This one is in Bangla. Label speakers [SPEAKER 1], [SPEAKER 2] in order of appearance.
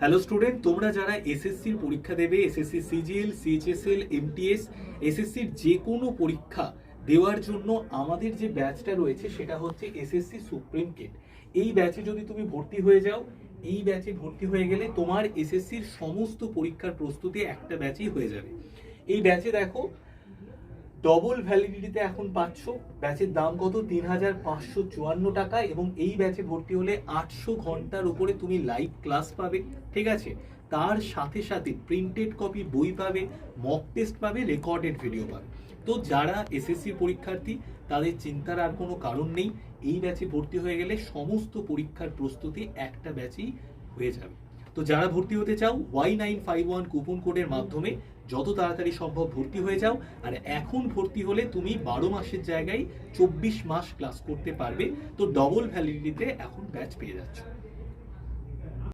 [SPEAKER 1] হ্যালো স্টুডেন্ট তোমরা যারা এসএসসির পরীক্ষা দেবে এসএসসি সিজিএল সিএইচএসএল এমটিএস এসএসসির যে কোনো পরীক্ষা দেওয়ার জন্য আমাদের যে ব্যাচটা রয়েছে সেটা হচ্ছে এসএসসি সুপ্রিম কিট এই ব্যাচে যদি তুমি ভর্তি হয়ে যাও, এই ব্যাচে ভর্তি হয়ে গেলে তোমার এসএসসির সমস্ত পরীক্ষার প্রস্তুতি একটা ব্যাচেই হয়ে যাবে। এই ব্যাচে দেখো ডবল ভ্যালিডিটিতে এখন পাচ্ছ। ব্যাচের দাম কত? তিন হাজার পাঁচশো চুয়ান্ন টাকা এবং এই ব্যাচে ভর্তি হলে আটশো ঘণ্টার উপরে তুমি লাইভ ক্লাস পাবে, ঠিক আছে? তার সাথে সাথে প্রিন্টেড কপি বই পাবে মক টেস্ট পাবে রেকর্ডেড ভিডিও পাবে। তো যারা এসএসসি পরীক্ষার্থী, তাদের চিন্তার আর কোনো কারণ নেই। এই ব্যাচে ভর্তি হয়ে গেলে সমস্ত পরীক্ষার প্রস্তুতি একটা ব্যাচেই হয়ে যাবে। তো যারা ভর্তি হতে চাও Y nine five one coupon কোডের মাধ্যমে যত তাড়াতাড়ি সম্ভব ভর্তি হয়ে যাও। আর এখন ভর্তি হলে তুমি বারো মাসের জায়গায় চব্বিশ মাস ক্লাস করতে পারবে। তো ডবল ভ্যালিডিটিতে এখন ব্যাচ পেয়ে যাচ্ছ।